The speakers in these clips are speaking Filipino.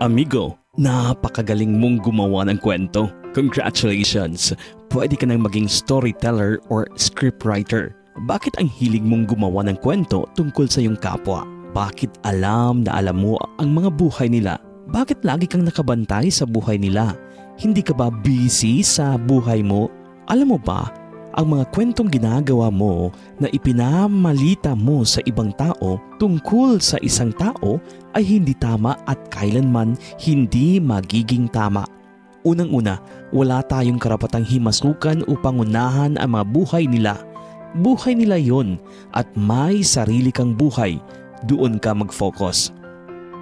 Amigo, napakagaling mong gumawa ng kwento. Congratulations! Pwede ka nang maging storyteller or scriptwriter. Bakit ang hilig mong gumawa ng kwento tungkol sa iyong kapwa? Bakit alam na alam mo ang mga buhay nila? Bakit lagi kang nakabantay sa buhay nila? Hindi ka ba busy sa buhay mo? Alam mo ba, ang mga kwentong ginagawa mo na ipinamalita mo sa ibang tao tungkol sa isang tao ay hindi tama at kailanman hindi magiging tama. Unang-una, wala tayong karapatang himasukan upang unahan ang mga buhay nila. Buhay nila yon at may sarili kang buhay. Doon ka mag-focus.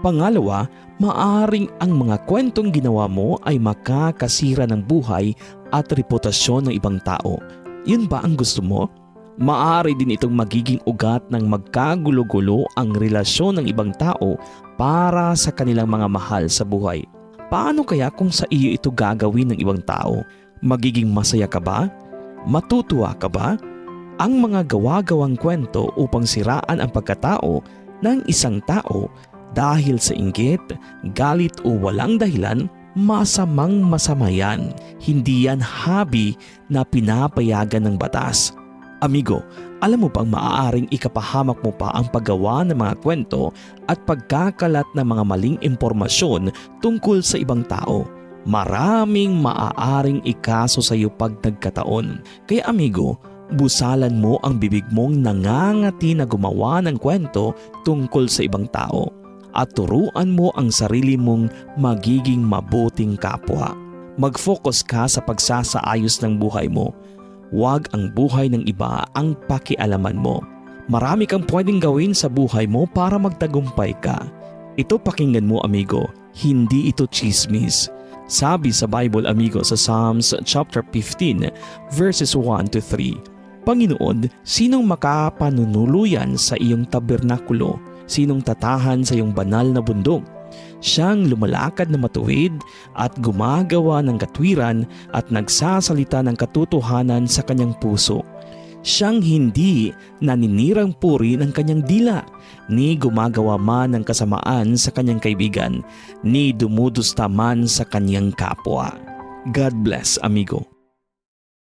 Pangalawa, maaring ang mga kwentong ginawa mo ay makakasira ng buhay at reputasyon ng ibang tao. Yun ba ang gusto mo? Maaari din itong magiging ugat ng magkagulo-gulo ang relasyon ng ibang tao para sa kanilang mga mahal sa buhay. Paano kaya kung sa iyo ito gagawin ng ibang tao? Magiging masaya ka ba? Matutuwa ka ba? Ang mga gawa-gawang kwento upang siraan ang pagkatao ng isang tao dahil sa inggit, galit o walang dahilan, masamang masama yan. Hindi yan habi na pinapayagan ng batas. Amigo, alam mo bang maaaring ikapahamak mo pa ang paggawa ng mga kwento at pagkakalat ng mga maling impormasyon tungkol sa ibang tao? Maraming maaaring ikaso sa iyo pag nagkataon. Kaya amigo, busalan mo ang bibig mong nangangati na gumawa ng kwento tungkol sa ibang tao at turuan mo ang sarili mong magiging mabuting kapwa. Mag-focus ka sa pagsasaayos ng buhay mo. Huwag ang buhay ng iba ang pakialaman mo. Marami kang pwedeng gawin sa buhay mo para magtagumpay ka. Ito pakinggan mo amigo, hindi ito chismis. Sabi sa Bible amigo sa Psalms chapter 15 verses 1 to 3. Panginoon, sinong makapanunuluyan sa iyong tabernakulo? Sinong tatahan sa iyong banal na bundok? Siyang lumalakad na matuwid at gumagawa ng katwiran at nagsasalita ng katotohanan sa kanyang puso. Siyang hindi naninirang puri ng kanyang dila, ni gumagawa man ng kasamaan sa kanyang kaibigan, ni dumudusta man sa kanyang kapwa. God bless, amigo.